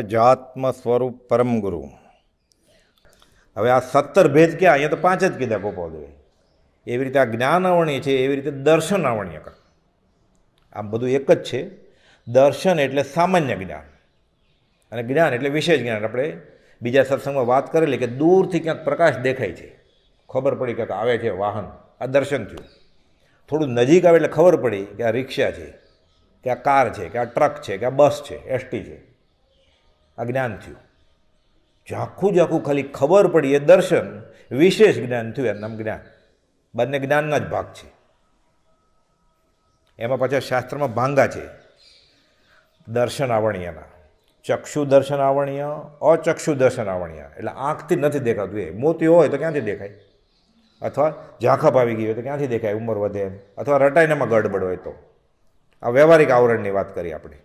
જાત્મ સ્વરૂપ પરમ ગુરુ હવે આ સત્તર ભેદ ક્યાં? અહીંયા તો પાંચ જ કીધા ગોપાલદેવે એવી રીતે આ જ્ઞાન જ્ઞાનાવણી છે, એવી રીતે દર્શન દર્શનાવણીય કર. આમ બધું એક જ છે. દર્શન એટલે સામાન્ય જ્ઞાન. અને જ્ઞાન એટલે વિશેષ જ્ઞાન. આપણે બીજા સત્સંગમાં વાત કરેલી કે દૂરથી ક્યાંક પ્રકાશ દેખાય છે. ખબર પડી કે આવે છે વાહન. આ દર્શન થયું. થોડું નજીક આવે એટલે ખબર પડી કે આ રિક્ષા છે, કે આ કાર છે, કે આ ટ્રક છે, કે આ બસ છે, એસટી છે. આ જ્ઞાન થયું. ઝાખું ઝાખું ખાલી ખબર પડી એ દર્શન, વિશેષ જ્ઞાન થયું એમનામ નામ જ્ઞાન. બંને જ્ઞાનના જ ભાગ છે. એમાં પાછા શાસ્ત્રમાં ભાંગા છે. દર્શન આવણીયના ચક્ષુ દર્શન આવણીય અચક્ષુ દર્શન આવણીય એટલે આંખથી નથી દેખાતું એ. મોતી હોય તો ક્યાંથી દેખાય? અથવા ઝાંખપ આવી ગઈ હોય તો ક્યાંથી દેખાય? ઉંમર વધે એમ. અથવા રટાઈનામાં ગડબડ હોય તો. આ વ્યવહારિક આવરણની વાત કરી આપણે.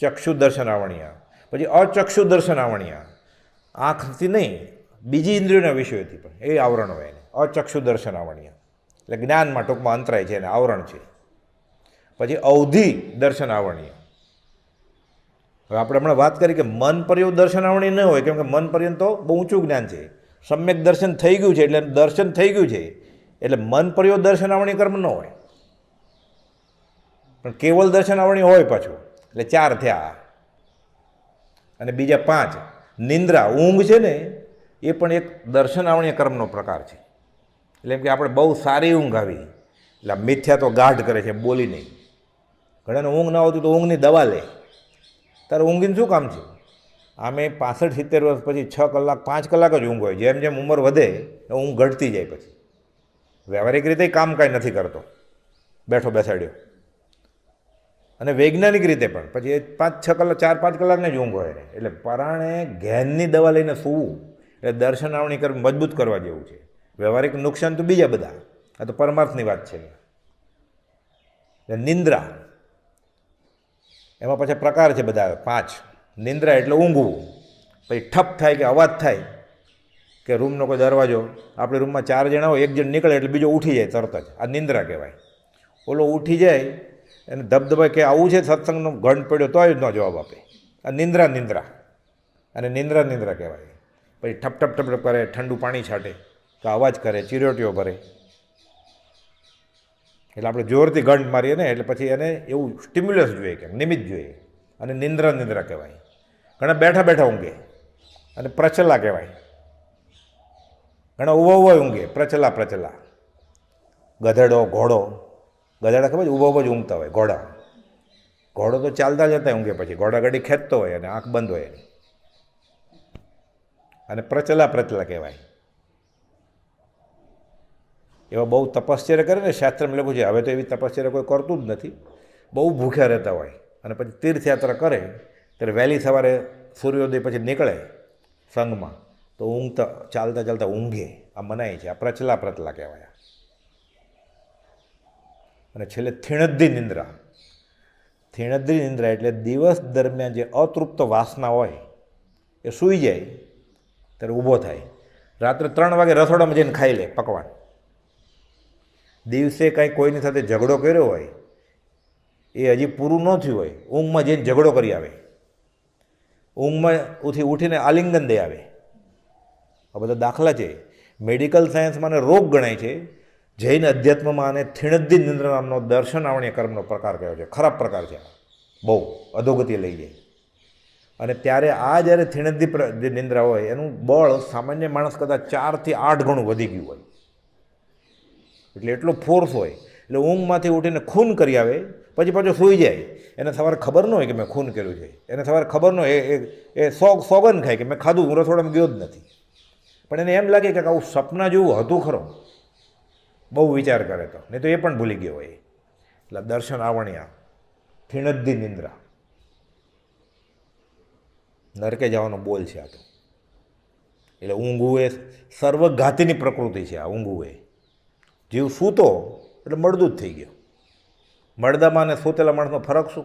ચક્ષુ દર્શન આવણીયા પછી અચક્ષુ દર્શન આવણ્યા. આંખથી નહીં, બીજી ઇન્દ્રિયોના વિષયોથી પણ, એ આવરણ હોય એને. અચક્ષુ દર્શન આવણ્યા. એટલે જ્ઞાનમાં ટૂંકમાં અંતરાય છે, એને આવરણ છે. પછી અવધિ દર્શન આવણીય. હવે આપણે હમણાં વાત કરી કે મન પર્યંત દર્શન આવણી ન હોય, કેમ કે મન પર્યંત તો બહુ ઊંચું જ્ઞાન છે. સમ્યક દર્શન થઈ ગયું છે, એટલે દર્શન થઈ ગયું છે. એટલે મન પર્યો દર્શન આવણી કર્મ ન હોય. પણ કેવલ દર્શન આવણી હોય પાછું. એટલે ચાર થયા. અને બીજા પાંચ, નિંદ્રા, ઊંઘ છે ને, એ પણ એક દર્શન આવણી કર્મનો પ્રકાર છે. એટલે કે આપણે બહુ સારી ઊંઘ આવી. એટલે મિથ્યા તો ગાઢ કરે છે, બોલી નહીં. ઘણાને ઊંઘ ના આવતી તો ઊંઘની દવા લે. તારે ઊંઘીને શું કામ છે? આમે પાસઠ, સિત્તેર વર્ષ પછી છ કલાક, પાંચ કલાક જ ઊંઘ હોય. જેમ જેમ ઉંમર વધે ઊંઘ ઘટતી જાય પછી. વ્યવહારિક રીતે કામ કાંઈ નથી કરતો. બેઠો બેસાડ્યો. અને વૈજ્ઞાનિક રીતે પણ. પછી એ પાંચ, છ કલાક, ચાર, પાંચ કલાકને જ ઊંઘ હોય એટલે પરાણે ઘેનની દવા લઈને સૂવું, એટલે દર્શન આવણી કરવી મજબૂત કરવા જેવું છે. વ્યવહારિક નુકસાન તો બીજા બધા. આ તો પરમાર્થની વાત છે. એટલે નિંદ્રા. એમાં પછી પ્રકાર છે બધા. પાંચ. નિંદ્રા એટલે ઊંઘવું. પછી ઠપ થાય કે અવાજ થાય કે રૂમનો કોઈ દરવાજો. આપણે રૂમમાં ચાર જણા હોય, એક જણ નીકળે એટલે બીજો ઉઠી જાય તરત જ. આ નિંદ્રા કહેવાય. ઓલો ઉઠી જાય એને ધબધબા કે આવું છે સત્સંગનો ઘંટ પડ્યો તોય ન જવાબ આપે. આ નિંદ્રા નિંદ્રા. અને નિંદ્રા નિંદ્રા કહેવાય. પછી ઠપ ઠપ ઠપ કરે, ઠંડુ પાણી છાંટે, તો અવાજ કરે, ચીરોટીઓ ભરે. એટલે આપણે જોરથી ગંઢ મારીએ ને, એટલે પછી એને એવું સ્ટિમ્યુલસ જોઈએ કે, નિમિત્ત જોઈએ. અને નિંદ્રા નિંદ્રા કહેવાય. ઘણા બેઠા બેઠા ઊંઘે. અને પ્રચલા કહેવાય. ઘણા ઊભા ઊભા ઊંઘે. પ્રચલા પ્રચલા. ગધેડો, ઘોડો. ગધેડા ખબર ઊભો ઊભા જ ઊંઘતા હોય, ઘોડા. ઘોડો તો ચાલતા જતા ઊંઘે પછી. ઘોડા ઘડી ખેંચતો હોય અને આંખ બંધ હોય એની. અને પ્રચલા પ્રચલા કહેવાય. એવા બહુ તપશ્ચર્ય કરે ને શાસ્ત્રમાં લખું છે, હવે તો એવી તપશ્ચર્યા કોઈ કરતું જ નથી. બહુ ભૂખ્યા રહેતા હોય. અને પછી તીર્થયાત્રા કરે, ત્યારે વહેલી સવારે સૂર્યોદય પછી નીકળે સંઘમાં. તો ઊંઘતા, ચાલતા ચાલતા ઊંઘે. આ મનાય છે. આ પ્રચલા પ્રચલા કહેવાય. અને છેલ્લે થીણદ્દી નિંદ્રા. થીણદ્રી નિંદ્રા એટલે દિવસ દરમિયાન જે અતૃપ્ત વાસના હોય, એ સૂઈ જાય, ત્યારે ઊભો થાય. રાત્રે ત્રણ વાગે રસોડામાં જઈને ખાઈ લે, પકવાન. દિવસે કાંઈ કોઈની સાથે ઝઘડો કર્યો હોય, એ હજી પૂરું ન થયું હોય, ઊંઘમાં જઈને ઝઘડો કરી આવે. ઊંઘમાં ઉઠી ઉઠીને આલિંગન દે આવે. આ બધા દાખલા છે. મેડિકલ સાયન્સમાં રોગ ગણાય છે. જૈન અધ્યાત્મમાં આને થીણદ્દી નિંદ્ર નામનો દર્શન આવણીય કર્મનો પ્રકાર કયો છે. ખરાબ પ્રકાર છે. બહુ અધોગતિ લઈ જાય. અને ત્યારે આ જ્યારે થીણદ્દી નિંદ્રા હોય, એનું બળ સામાન્ય માણસ કદાચ ચારથી આઠ ગણું વધી ગયું હોય. એટલે એટલો ફોર્સ હોય. એટલે ઊંઘમાંથી ઉઠીને ખૂન કરી આવે, પછી પાછો સૂઈ જાય. એને સવારે ખબર ન હોય કે મેં ખૂન કર્યું છે. એને સવારે ખબર ન હોય, એ- એ સોગન ખાય કે મેં ખાધું, હું રસોડામાં ગયો જ નથી. પણ એને એમ લાગે કે આવું સપના જેવું હતું ખરું. બહુ વિચાર કરે તો. નહીં તો એ પણ ભૂલી ગયો હોય એટલે દર્શન આવણ્યા. થીણદ્દી નિંદ્રા. નરકે જવાનો બોલ છે આ તો. એટલે ઊંઘવું એ સર્વઘાતીની પ્રકૃતિ છે આ, ઊંઘવું એ. જીવ સૂતો એટલે મળદું જ થઈ ગયો. મળદામાં અને સૂતેલા માણસનો ફરક શું?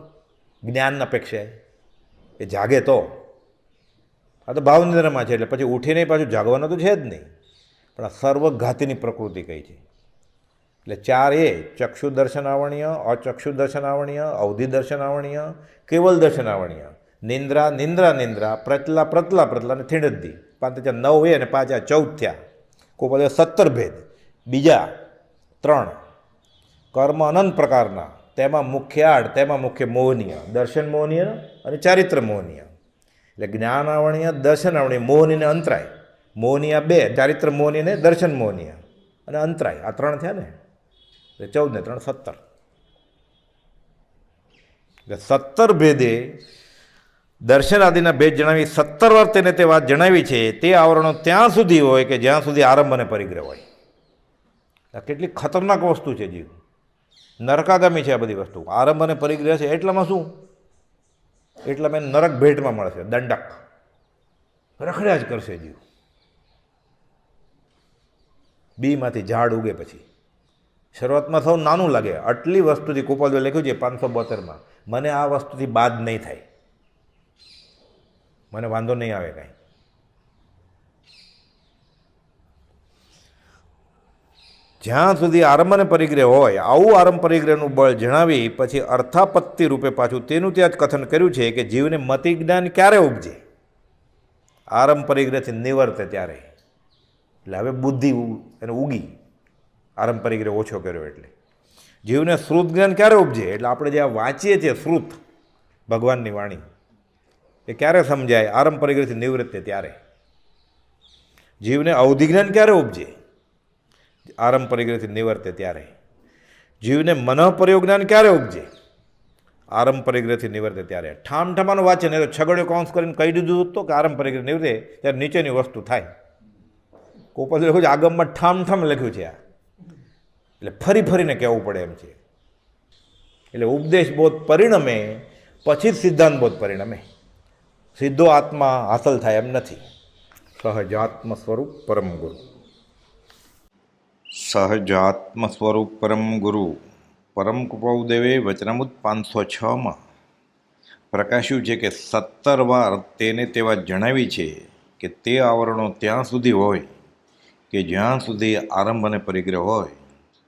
જ્ઞાન અપેક્ષાએ એ જાગે તો. આ તો ભાવનિદ્રામાં છે, એટલે પછી ઉઠીને પાછું જાગવાનું તો છે જ નહીં. પણ આ સર્વઘાતીની પ્રકૃતિ કઈ છે? એટલે ચાર એ ચક્ષુ દર્શન આવણીય અચક્ષુ દર્શન આવણીય અવધિ દર્શન આવણીય કેવલ દર્શન આવણીય નિંદ્રા નિંદ્રા નિંદ્રા પ્રચલા પ્રતલા પ્રતલા અને થીણદ્દી પાંચ નવ એ અને પાંચ હજાર ચૌદ થયા. કોઈ બધે સત્તર ભેદ. બીજા ત્રણ. કર્મ અનંત પ્રકારના. તેમાં મુખ્ય આઠ તેમાં મુખ્ય મોહનીય. દર્શન મોહનીય અને ચારિત્ર મોહનીય. એટલે જ્ઞાનાવણીય દર્શનાવણીય મોહનીને અંતરાય. મોહનીય બે, ચારિત્ર મોહનીય ને દર્શન મોહનીય. અને અંતરાય. આ ત્રણ થયા ને. એટલે ચૌદ ને ત્રણ સત્તર. એટલે સત્તર ભેદે દર્શન આદિના ભેદ જણાવી સત્તર વાર તેને તે વાત જણાવી છે, તે આવરણો ત્યાં સુધી હોય કે જ્યાં સુધી આરંભ અને પરિગ્રહ હોય. આ કેટલી ખતરનાક વસ્તુ છે જીવ. નરકાગામી છે આ બધી વસ્તુ. આરંભ અને પરિગ્રહ છે એટલામાં શું? એટલામાં નરક ભેટમાં મળશે દંડક. રખડ્યા જ કરશે જીવ. બીમાંથી ઝાડ ઉગે પછી. શરૂઆતમાં સૌ નાનું લાગે. આટલી વસ્તુથી કુપાલભાઈ લખ્યું છે પાંચસો બોતેરમાં. મને આ વસ્તુથી બાદ નહીં થાય. મને વાંધો નહીં આવે કાંઈ. જ્યાં સુધી આરંભ અને પરિગ્રહ હોય, આવું આરંભ પરિગ્રહનું બળ જણાવી પછી અર્થાપત્તિ રૂપે પાછું તેનું ત્યાં જ કથન કર્યું છે કે જીવને મતિ જ્ઞાન ક્યારે ઉપજે? આરંભ પરિગ્રહથી નિવર્તે ત્યારે. એટલે હવે બુદ્ધિ એને ઉગી. આરંભ રીતે ઓછો કર્યો એટલે. જીવને શ્રુત જ્ઞાન ક્યારે ઉપજે? એટલે આપણે જે વાંચીએ છીએ શ્રુત, ભગવાનની વાણી, એ ક્યારે સમજાય? આરંભ પરિગ્રહથી નિવૃત્તે ત્યારે. જીવને અવધિ જ્ઞાન ક્યારે ઉપજે? આરંભ પરિગ્રહથી નિવર્તે ત્યારે. જીવને મનઃપર્યો જ્ઞાન ક્યારે ઉપજે? આરંભ પરિગ્રહથી નિવર્તે ત્યારે. ઠામ ઠમાનું વાંચે તો છગડ્યો કૌંસ કરીને કહી દીધું તો કે આરંપરિક રીતે નિવર્તે ત્યારે નીચેની વસ્તુ થાય. કોપલ લખ્યું છે આગમમાં ઠામ ઠામ લખ્યું છે આ. એટલે ફરી ફરીને કહેવું પડે એમ છે. એટલે ઉપદેશ બોધ પરિણમે, પછી જ સિદ્ધાંત બોધ પરિણમે. સીધો આત્મા હાંસલ થાય એમ નથી. સહજાત્મ સ્વરૂપ પરમ ગુરુ. સહજાત્મ સ્વરૂપ પરમ ગુરુ. પરમ કૃપાઉદેવે વચનામૃત પાંચસો છમાં પ્રકાશ્યું છે કે સત્તર વાર તેને તેવા જણાવી છે કે તે આવરણો ત્યાં સુધી હોય કે જ્યાં સુધી આરંભ અને પરિગ્રહ હોય.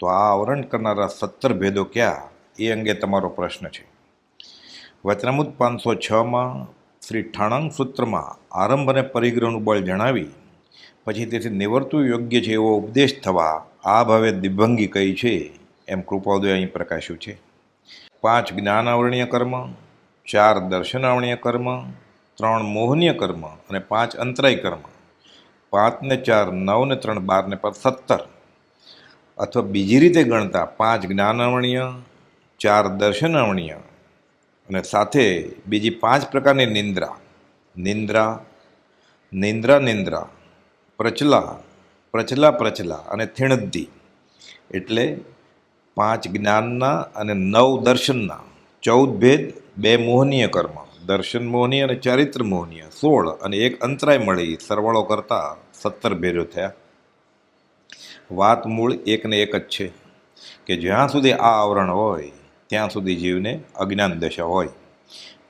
તો આ આવરણ કરનારા સત્તર ભેદો કયા? એ અંગે તમારો પ્રશ્ન છે. વચનામુદ પાંચસો છમાં શ્રી ઠાણંગ સૂત્રમાં આરંભ અને પરિગ્રહનું બળ જણાવી, પછી તેથી નિવર્તું યોગ્ય છે એવો ઉપદેશ થવા આ ભાવે દિભંગી કહી છે એમ કૃપાદય અહીં પ્રકાશ્યું છે. પાંચ જ્ઞાનાવરણીય કર્મ, ચાર દર્શનાવરણીય કર્મ, ત્રણ મોહનીય કર્મ અને પાંચ અંતરાય કર્મ. પાંચ ને ચાર, નવ ને ત્રણ, બાર ને પાંચ સત્તર. અથવા બીજી રીતે ગણતા, પાંચ જ્ઞાનવણીય, ચાર દર્શનવણીય અને સાથે બીજી પાંચ પ્રકારની નિંદ્રા. નિંદ્રા નિંદ્રા નિંદ્રા, પ્રચલા પ્રચલા પ્રચલા અને થીણદ્દી એટલે પાંચ જ્ઞાનના અને નવ દર્શનના. ચૌદ ભેદ, બે મોહનીય કર્મ. દર્શન મોહનીય અને ચારિત્ર મોહનીય. સોળ અને એક અંતરાય મળી સરવાળો કરતાં સત્તર ભેદો થયા. વાત મૂળ એકને એક જ છે કે જ્યાં સુધી આ આવરણ હોય, ત્યાં સુધી જીવને અજ્ઞાન દશા હોય.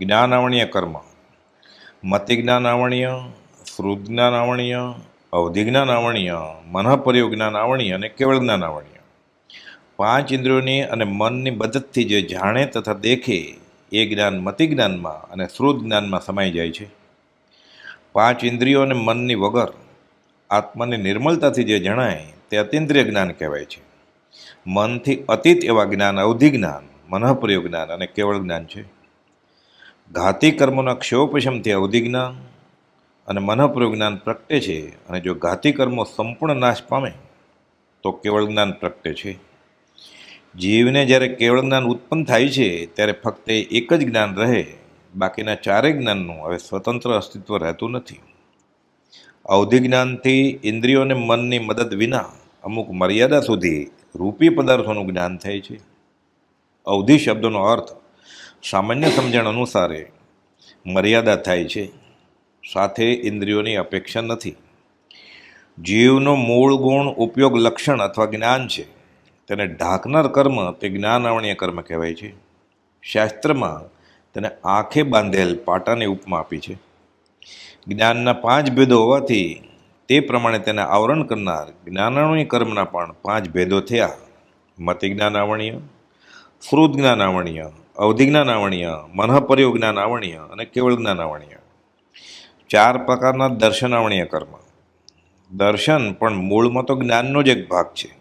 જ્ઞાનાવણીય કર્મ. મતિ જ્ઞાનાવણીય શ્રુત જ્ઞાનાવણીય અવધિ જ્ઞાનાવણીય મનઃપર્યો જ્ઞાનાવણીય અને કેવળ જ્ઞાનાવણીય પાંચ ઇન્દ્રિયોની અને મનની મદદથી જે જાણે તથા દેખે, એ જ્ઞાન મતિ જ્ઞાનમાં અને શ્રુત જ્ઞાનમાં સમાઈ જાય છે. પાંચ ઇન્દ્રિયો અને મનની વગર, આત્માની નિર્મળતાથી જે જણાય તે અતિન્દ્રિય જ્ઞાન કહેવાય છે. મનથી અતીત એવા જ્ઞાન, અવધિ જ્ઞાન, મનઃપ્રયોગ જ્ઞાન અને કેવળ જ્ઞાન છે. ઘાતી કર્મોના ક્ષયોપશમથી અવધિ જ્ઞાન અને મનઃપ્રયોગ જ્ઞાન પ્રગટે છે અને જો ઘાતી કર્મો સંપૂર્ણ નાશ પામે, તો કેવળ જ્ઞાન પ્રગટે છે. જીવને જ્યારે કેવળ જ્ઞાન ઉત્પન્ન થાય છે, ત્યારે ફક્ત એક જ જ્ઞાન રહે, બાકીના ચારેય જ્ઞાનનું હવે સ્વતંત્ર અસ્તિત્વ રહેતું નથી. અવધિ જ્ઞાનથી ઇન્દ્રિયોને મનની મદદ વિના અમુક મર્યાદા સુધી રૂપી પદાર્થોનું જ્ઞાન થાય છે. અવધિ શબ્દનો અર્થ સામાન્ય સમજણ અનુસારે મર્યાદા થાય છે. સાથે ઇન્દ્રિયોની અપેક્ષા નથી. જીવનો મૂળ ગુણ, ઉપયોગ, લક્ષણ અથવા જ્ઞાન છે. તેને ઢાંકનાર કર્મ તે જ્ઞાનાવણીય કર્મ કહેવાય છે. શાસ્ત્રમાં તેને આંખે બાંધેલ પાટાની ઉપમા આપી છે. જ્ઞાનના પાંચ ભેદો હોવાથી તે પ્રમાણે તેને આવરણ કરનાર જ્ઞાનાવણીય કર્મના પણ પાંચ ભેદો થયા. મતિ જ્ઞાનાવણીય શ્રુત જ્ઞાનાવણીય, અવધિ જ્ઞાનાવણીય, મનઃપર્યો જ્ઞાનાવણીય અને કેવળ જ્ઞાનાવણીય. ચાર પ્રકારના દર્શનાવણીય કર્મ. દર્શન પણ મૂળમાં તો જ્ઞાનનો જ એક ભાગ છે.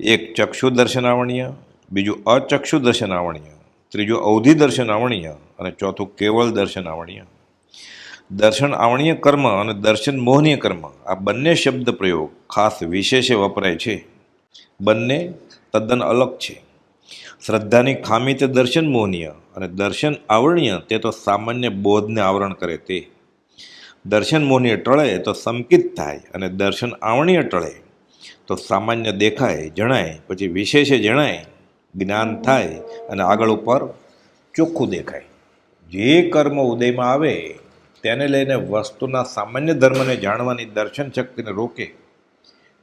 એક ચક્ષુ દર્શનાવણીય, બીજું અચક્ષુ દર્શનાવણીય, ત્રીજું અવધિ દર્શનાવણીય અને ચોથું કેવળ દર્શનાવણીય. દર્શન આવણીય કર્મ અને દર્શન મોહનીય કર્મ, આ બંને શબ્દ પ્રયોગ ખાસ વિશેષે વપરાય છે. બંને તદ્દન અલગ છે. શ્રદ્ધાની ખામી તે દર્શન મોહનીય અને દર્શન આવરણીય તે તો સામાન્ય બોધને આવરણ કરે તે. દર્શન મોહનીય ટળે તો સંકિત થાય અને દર્શન આવણીય ટળે તો સામાન્ય દેખાય, જણાય, પછી વિશેષે જણાય, જ્ઞાન થાય અને આગળ ઉપર ચોખ્ખું દેખાય. જે કર્મ ઉદયમાં આવે તેને લઈને વસ્તુના સામાન્ય ધર્મને જાણવાની દર્શન શક્તિને રોકે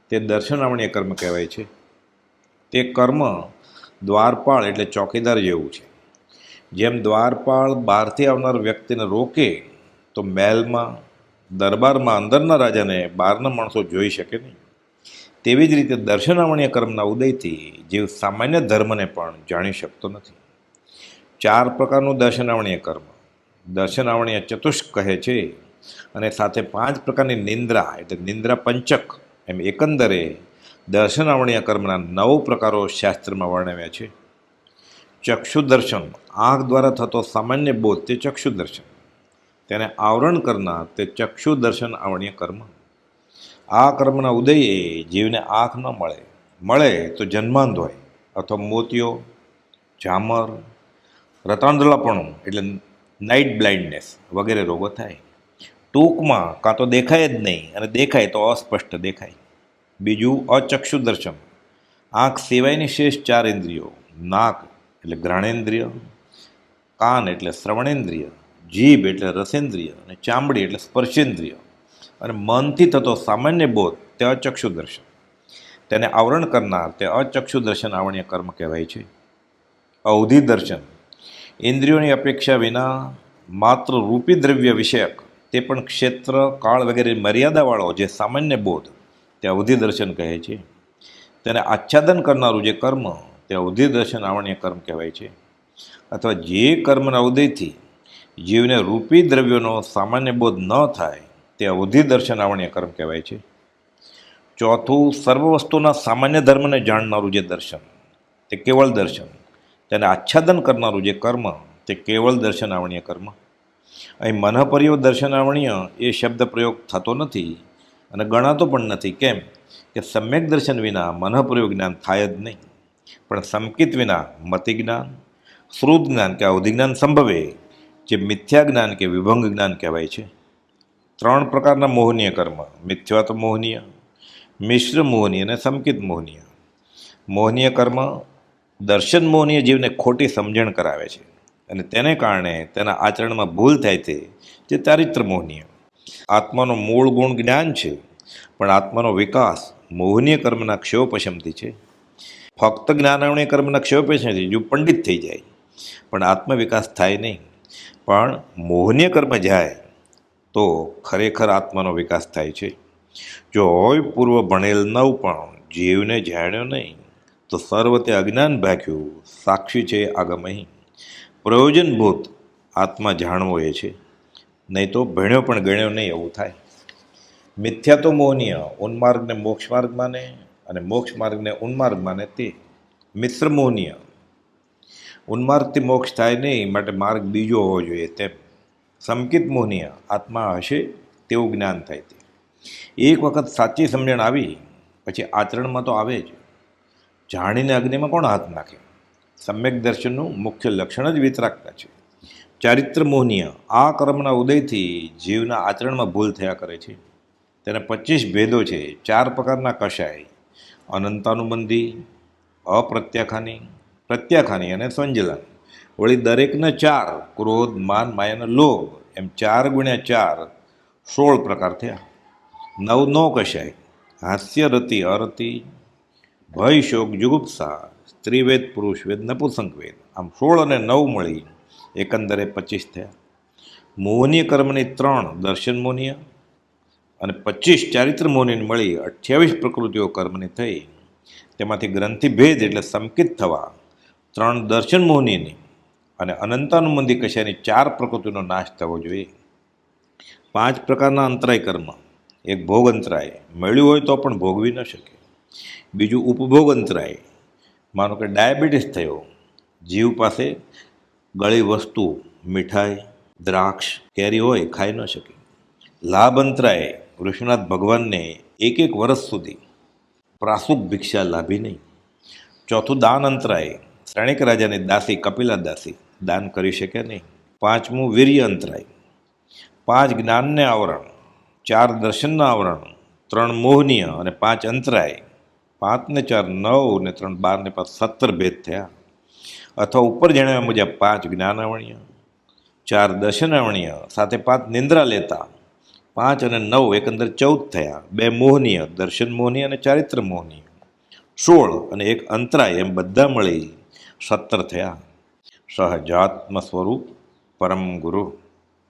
તે દર્શનામણીય કર્મ કહેવાય છે. તે કર્મ દ્વારપાળ એટલે ચોકીદાર જેવું છે. જેમ દ્વારપાળ બહારથી આવનાર વ્યક્તિને રોકે, તો મહેલમાં, દરબારમાં અંદરના રાજાને બહારના માણસો જોઈ શકે નહીં. તેવી જ રીતે દર્શનામણીય કર્મના ઉદયથી જીવ સામાન્ય ધર્મને પણ જાણી શકતો નથી. ચાર પ્રકારનું દર્શનામણીય કર્મ. દર્શનાવણીય ચતુષ્ક કહે છે. અને સાથે પાંચ પ્રકારની નિંદ્રા, એટલે નિંદ્રા પંચક, એમ એકંદરે દર્શનાવણીય કર્મના નવ પ્રકારો શાસ્ત્રમાં વર્ણવ્યા છે. ચક્ષુ દર્શન આંખ દ્વારા થતો સામાન્ય બોધ તે ચક્ષુ દર્શન તેને આવરણ કરનાર તે ચક્ષુ દર્શન આવણીય કર્મ. આ કર્મના ઉદયે જીવને આંખ ન મળે. મળે તો જન્માંધ હોય, અથવા મોતિયો, ઝામર રતાંધળાપણું એટલે નાઇટ બ્લાઇન્ડનેસ વગેરે રોગો થાય. ટૂંકમાં કાં તો દેખાય જ નહીં અને દેખાય તો અસ્પષ્ટ દેખાય. બીજું અચક્ષુ દર્શન આંખ સિવાયની શેષ ચાર ઇન્દ્રિયો. નાક એટલે ઘ્રાણેન્દ્રિય, કાન એટલે શ્રવણેન્દ્રિય, જીભ એટલે રસેન્દ્રિય અને ચામડી એટલે સ્પર્શેન્દ્રિય. અને મનથી થતો સામાન્ય બોધ તે અચક્ષુ દર્શન તેને આવરણ કરનાર તે અચક્ષુ દર્શન આવણીય કર્મ કહેવાય છે. અવધિ દર્શન ઇન્દ્રિયોની અપેક્ષા વિના માત્ર રૂપી દ્રવ્ય વિષયક, તે પણ ક્ષેત્ર, કાળ વગેરે મર્યાદાવાળો, જે સામાન્ય બોધ, તે અવધિ દર્શન કહે છે. તેને આચ્છાદન કરનારું જે કર્મ, તે અવધિ દર્શન આવણીય કર્મ કહેવાય છે. અથવા જે કર્મના ઉદયથી જીવને રૂપી દ્રવ્યોનો સામાન્ય બોધ ન થાય, તે અવધિ દર્શન આવણીય કર્મ કહેવાય છે. ચોથું, સર્વ વસ્તુના સામાન્ય ધર્મને જાણનારું જે દર્શન, તે કેવળ દર્શન. તેને આચ્છાદન કરનારું જે કર્મ, તે કેવળ દર્શન આવણીય કર્મ. અહીં મનઃપર્યો દર્શનાવણીય એ શબ્દ પ્રયોગ થતો નથી અને ગણાતો પણ નથી. કેમ? કે સમ્યક દર્શન વિના મનઃપર્યો જ્ઞાન થાય જ નહીં. પણ સંકિત વિના મતિ જ્ઞાન, શ્રુત જ્ઞાન કે અવધિ જ્ઞાન સંભવે, જે મિથ્યા જ્ઞાન કે વિભંગ જ્ઞાન કહેવાય છે. ત્રણ પ્રકારના મોહનીય કર્મ, મિથ્યાત્વ મોહનીય, મિશ્ર મોહનીય અને સંકિત મોહનીય. મોહનીય કર્મ દર્શન મોહનીય જીવને ખોટી સમજણ કરાવે છે. અને તેને કારણે તેના આચરણમાં ભૂલ થાય છે જે ચારિત્ર મોહનીય. આત્માનો મૂળ ગુણ જ્ઞાન છે, પણ આત્માનો વિકાસ મોહનીય કર્મના ક્ષયોપશમથી છે. ફક્ત જ્ઞાનાવણીય કર્મના ક્ષયોપશમથી જો પંડિત થઈ જાય. પણ આત્મવિકાસ થાય નહીં. પણ મોહનીય કર્મ જાય, તો ખરેખર આત્માનો વિકાસ થાય છે. જો હોય પૂર્વ ભણેલ નવ પણ જીવને જાણ્યો નહીં. તો સર્વ તે અજ્ઞાન ભાખ્યું સાક્ષી છે આગમહી. પ્રયોજનભૂત આત્મા જાણવો એ છે. નહીં તો ભણ્યો પણ ગણ્યો નહીં એવું થાય. મિથ્યા તો મોહનીય ઉન્માર્ગને મોક્ષ માર્ગ માને અને મોક્ષ માર્ગને ઉન્માર્ગ માને તે. મિત્ર મોહનીય ઉન્માર્ગથી મોક્ષ થાય નહીં માટે માર્ગ બીજો હોવો જોઈએ તેમ. સંકિત મોહનીય આત્મા હશે તેવું જ્ઞાન થાય તે. એક વખત સાચી સમજણ આવી, પછી આચરણમાં તો આવે જ. જાણીને અગ્નિમાં કોણ હાથ નાખે? સમ્યક દર્શનનું મુખ્ય લક્ષણ જ વિતરાગતા છે. ચારિત્ર મોહનીય, આ કર્મના ઉદયથી જીવના આચરણમાં ભૂલ થયા કરે છે. તેને પચીસ ભેદો છે, ચાર પ્રકારના કશાય. અનંતાનુબંધી, અપ્રત્યાખાની, પ્રત્યાખાની અને સંજલન વળી દરેકના ચાર, ક્રોધ, માન માયાનો લોભ, એમ ચાર ગુણ્યા ચાર, સોળ પ્રકાર થયા. નવ, નો કશાય. હાસ્ય રતિ અરતિ ભય શોક જુગુપ્સા, સ્ત્રીવેદ પુરુષવેદ નપુસંકવેદ આમ સોળ અને નવ મળી એકંદરે પચીસ થયા. મોહનીય કર્મની ત્રણ દર્શન મોનીય અને પચીસ ચારિત્ર મોનીને મળી અઠ્યાવીસ પ્રકૃતિઓ કર્મની થઈ. તેમાંથી ગ્રંથિભેદ એટલે સંકિત થવા ત્રણ દર્શન મોહનીની અને અનંતાનુમંદી કશાની ચાર પ્રકૃતિનો નાશ થવો જોઈએ. પાંચ પ્રકારના અંતરાય કર્મ. એક ભોગ અંતરાય. મળ્યું હોય તો પણ ભોગવી ન શકે. બીજું ઉપભોગ અંતરાય માનો કે ડાયાબિટીસ થયો. જીવ પાસે ગળી વસ્તુ, મીઠાઈ, દ્રાક્ષ, કેરી હોય, ખાઈ ન શકે. લાભ અંતરાય ઋષિનાથ ભગવાનને એક એક વર્ષ સુધી. પ્રાસુક ભિક્ષા લાભી નહીં. ચોથું દાન અંતરાય. શ્રેણિક રાજાની દાસી, કપિલા દાસી, દાન કરી શકે નહીં. પાંચમું વીર્ય અંતરાય. પાંચ જ્ઞાનને આવરણ, ચાર દર્શનના આવરણ, ત્રણ મોહનીય અને પાંચ અંતરાય. પાંચ ને ચાર, નવ ને ત્રણ બાર ને પાંચ, સત્તર ભેદ થયા. અથવા ઉપર જણાવ્યા મુજબ પાંચ જ્ઞાનાવણીય, ચાર દર્શનાવણીય, સાથે પાંચ નિંદ્રા લેતા. પાંચ અને નવ એકંદર ચૌદ થયા. બે મોહનીય, દર્શન મોહનીય અને ચારિત્ર મોહનીય. સોળ અને એક અંતરાય એમ બધા મળી સત્તર થયા. સહજાત્મ સ્વરૂપ પરમ ગુરુ.